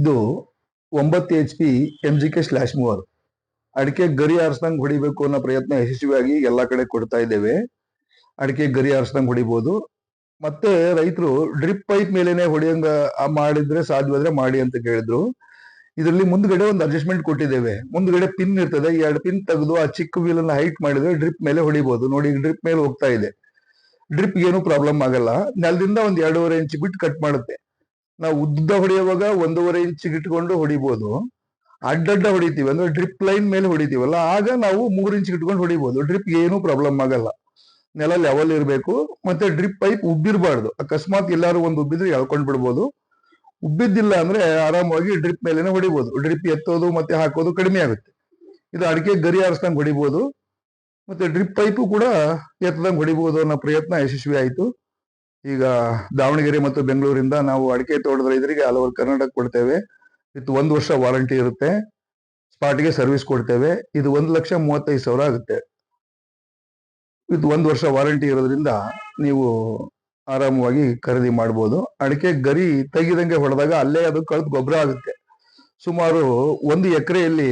ಇದು ಒಂಬತ್ತು H P M G K slash mower ಅಡಿಕೆ ಗರಿ ಆರಿಸ್ದಂಗ್ ಹೊಡಿಬೇಕು ಅನ್ನೋ ಪ್ರಯತ್ನ ಯಶಸ್ವಿಯಾಗಿ ಎಲ್ಲ ಕಡೆ ಕೊಡ್ತಾ ಇದ್ದೇವೆ. ಅಡಿಕೆ ಗರಿ ಆರಿಸ್ದಂಗ್ ಹೊಡಿಬೋದು. ಮತ್ತೆ ರೈತರು ಡ್ರಿಪ್ ಪೈಪ್ ಮೇಲೇನೆ ಹೊಡಿಯಂಗ ಮಾಡಿದ್ರೆ ಸಾಧ್ಯವಾದ್ರೆ ಮಾಡಿ ಅಂತ ಕೇಳಿದ್ರು. ಇದರಲ್ಲಿ ಮುಂದ್ಗಡೆ ಒಂದು ಅಡ್ಜಸ್ಟ್ಮೆಂಟ್ ಕೊಟ್ಟಿದ್ದೇವೆ. ಮುಂದ್ಗಡೆ ಪಿನ್ ಇರ್ತದೆ. ಎರಡು ಪಿನ್ ತೆಗೆದು ಆ ಚಿಕ್ಕ ವೀಲ್ ಅನ್ನ ಹೈಟ್ ಮಾಡಿದ್ರೆ ಡ್ರಿಪ್ ಮೇಲೆ ಹೊಡಿಬಹುದು ನೋಡಿ ಡ್ರಿಪ್ ಮೇಲೆ ಹೋಗ್ತಾ ಇದೆ. ಡ್ರಿಪ್ ಏನು ಪ್ರಾಬ್ಲಮ್ ಆಗಲ್ಲ. ನೆಲದಿಂದ ಒಂದ್ ಎರಡೂವರೆ ಇಂಚ್ ಬಿಟ್ಟು ಕಟ್ ಮಾಡುತ್ತೆ. ನಾವು ಉದ್ದ ಹೊಡೆಯುವಾಗ ಒಂದೂವರೆ ಇಂಚ್ ಇಟ್ಕೊಂಡು ಹೊಡಿಬಹುದು ಅಡ್ಡಡ್ಡ ಹೊಡಿತೀವಿ, ಅಂದ್ರೆ ಡ್ರಿಪ್ ಲೈನ್ ಮೇಲೆ ಹೊಡಿತೀವಲ್ಲ, ಆಗ ನಾವು ಮೂರು ಇಂಚ್ ಇಟ್ಕೊಂಡು ಹೊಡಿಬಹುದು ಡ್ರಿಪ್ ಏನು ಪ್ರಾಬ್ಲಮ್ ಆಗಲ್ಲ. ನೆಲ ಲೆವೆಲ್ ಇರಬೇಕು, ಮತ್ತೆ ಡ್ರಿಪ್ ಪೈಪ್ ಉಬ್ಬಿರಬಾರ್ದು. ಅಕಸ್ಮಾತ್ ಎಲ್ಲಾರು ಒಂದು ಉಬ್ಬಿದ್ರೆ ಎಳ್ಕೊಂಡ್ ಬಿಡ್ಬೋದು. ಉಬ್ಬಿದ್ದಿಲ್ಲ ಅಂದ್ರೆ ಆರಾಮವಾಗಿ ಡ್ರಿಪ್ ಮೇಲೆನೆ ಹೊಡಿಬಹುದು ಡ್ರಿಪ್ ಎತ್ತೋದು ಮತ್ತೆ ಹಾಕೋದು ಕಡಿಮೆ ಆಗುತ್ತೆ. ಇದು ಅಡಿಕೆ ಗರಿ ಆರಿಸ್ದಂಗೆ ಹೊಡಿಬಹುದು ಮತ್ತೆ ಡ್ರಿಪ್ ಪೈಪು ಕೂಡ ಎತ್ತದಂಗೆ ಹೊಡಿಬಹುದು ಅನ್ನೋ ಪ್ರಯತ್ನ ಯಶಸ್ವಿ ಆಯಿತು ಈಗ ದಾವಣಗೆರೆ ಮತ್ತು ಬೆಂಗಳೂರಿಂದ ನಾವು ಅಡಿಕೆ ತೋಟದ ರೈತರಿಗೆ ಆಲ್ ಕರ್ನಾಟಕ ಕೊಡ್ತೇವೆ. ಇದು ಒಂದು ವರ್ಷ ವಾರಂಟಿ ಇರುತ್ತೆ. ಸ್ಪಾಟ್ಗೆ ಸರ್ವಿಸ್ ಕೊಡ್ತೇವೆ. ಇದು ಒಂದು ಲಕ್ಷ ಮೂವತ್ತೈದು ಸಾವಿರ ಆಗುತ್ತೆ. ಇದು ಒಂದು ವರ್ಷ ವಾರಂಟಿ ಇರೋದ್ರಿಂದ ನೀವು ಆರಾಮವಾಗಿ ಖರೀದಿ ಮಾಡ್ಬೋದು. ಅಡಿಕೆ ಗರಿ ತೆಗಿದಂಗೆ ಹೊಡೆದಾಗ ಅಲ್ಲೇ ಅದು ಕಳೆದು ಗೊಬ್ಬರ ಆಗುತ್ತೆ. ಸುಮಾರು ಒಂದು ಎಕರೆಯಲ್ಲಿ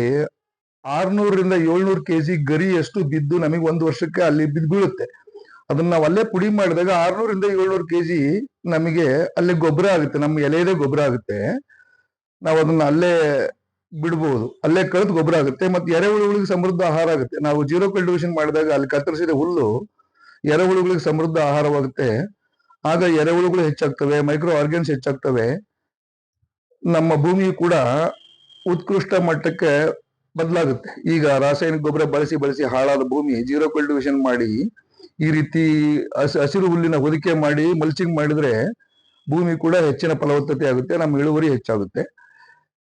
ಆರ್ನೂರರಿಂದ ಏಳ್ನೂರು ಕೆಜಿ ಗರಿ ಅಷ್ಟು ಬಿದ್ದು ನಮಗೆ ಒಂದು ವರ್ಷಕ್ಕೆ ಅಲ್ಲಿ ಬಿದ್ದು ಬೀಳುತ್ತೆ ಅದನ್ನ ನಾವು ಅಲ್ಲೇ ಪುಡಿ ಮಾಡಿದಾಗ ಆರ್ನೂರಿಂದ ಏಳ್ನೂರು ಕೆಜಿ ನಮಗೆ ಅಲ್ಲೇ ಗೊಬ್ಬರ ಆಗುತ್ತೆ. ನಮ್ಮ ಎಲೆಯದೇ ಗೊಬ್ಬರ ಆಗುತ್ತೆ. ನಾವು ಅದನ್ನ ಅಲ್ಲೇ ಬಿಡ್ಬೋದು. ಅಲ್ಲೇ ಕಳೆದು ಗೊಬ್ಬರ ಆಗುತ್ತೆ. ಮತ್ತೆ ಎರೆಹುಳುಗಳಿಗೆ ಸಮೃದ್ಧ ಆಹಾರ ಆಗುತ್ತೆ. ನಾವು ಜೀರೋ ಕಲ್ಟಿವೇಶನ್ ಮಾಡಿದಾಗ ಅಲ್ಲಿ ಕತ್ತರಿಸಿದ ಹುಲ್ಲು ಎರೆಹುಳುಗಳಿಗೆ ಸಮೃದ್ಧ ಆಹಾರವಾಗುತ್ತೆ. ಆಗ ಎರೆಹುಳುಗಳು ಹೆಚ್ಚಾಗ್ತವೆ ಮೈಕ್ರೋ ಆರ್ಗ್ಯಾನ್ಸ್ ಹೆಚ್ಚಾಗ್ತವೆ. ನಮ್ಮ ಭೂಮಿ ಕೂಡ ಉತ್ಕೃಷ್ಟ ಮಟ್ಟಕ್ಕೆ ಬದಲಾಗುತ್ತೆ. ಈಗ ರಾಸಾಯನಿಕ ಗೊಬ್ಬರ ಬಳಸಿ ಬಳಸಿ ಹಾಳಾದ ಭೂಮಿ ಜೀರೋ ಕಲ್ಟಿವೇಶನ್ ಮಾಡಿ ಈ ರೀತಿ ಹಸ್- ಹಸಿರು ಹುಲ್ಲಿನ ಹೊದಿಕೆ ಮಾಡಿ ಮಲ್ಚಿಂಗ್ ಮಾಡಿದ್ರೆ ಭೂಮಿ ಕೂಡ ಹೆಚ್ಚಿನ ಫಲವತ್ತತೆ ಆಗುತ್ತೆ, ನಮ್ಮ ಇಳುವರಿ ಹೆಚ್ಚಾಗುತ್ತೆ.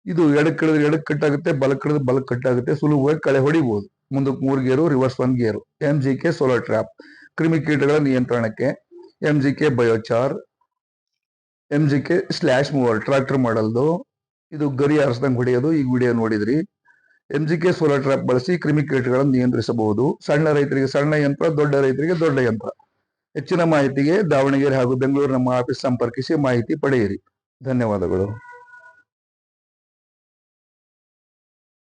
ಇದು ಎಡಕ್ಕೆ ಕಳೆದ್ರೆ ಎಡಕ್ ಕಟ್ಟಾಗುತ್ತೆ, ಬಲಕ್ ಕಳೆದ್ರೆ ಬಲಕ್ ಕಟ್ಟಾಗುತ್ತೆ, ಸುಲಭವಾಗಿ ಕಳೆ ಹೊಡಿಬಹುದು ಮುಂದಕ್ಕೆ ಮೂರು gear reverse one gear. M G K solar trap ಕ್ರಿಮಿಕೀಟಗಳ ನಿಯಂತ್ರಣಕ್ಕೆ M G K biochar M G K slash mower tractor ಮಾಡಲ್ದು. ಇದು ಗರಿ ಆರಿಸ್ದಂಗೆ ಹೊಡೆಯೋದು ಈ ವಿಡಿಯೋ ನೋಡಿದ್ರಿ. M G K solar trap ಬಳಸಿ ಕ್ರಿಮಿಕೀಟಗಳನ್ನು ನಿಯಂತ್ರಿಸಬಹುದು. ಸಣ್ಣ ರೈತರಿಗೆ ಸಣ್ಣ ಯಂತ್ರ, ದೊಡ್ಡ ರೈತರಿಗೆ ದೊಡ್ಡ ಯಂತ್ರ. ಹೆಚ್ಚಿನ ಮಾಹಿತಿಗೆ ದಾವಣಗೆರೆ ಹಾಗೂ ಬೆಂಗಳೂರು ನಮ್ಮ ಆಫೀಸ್ ಸಂಪರ್ಕಿಸಿ ಮಾಹಿತಿ ಪಡೆಯಿರಿ. ಧನ್ಯವಾದಗಳು.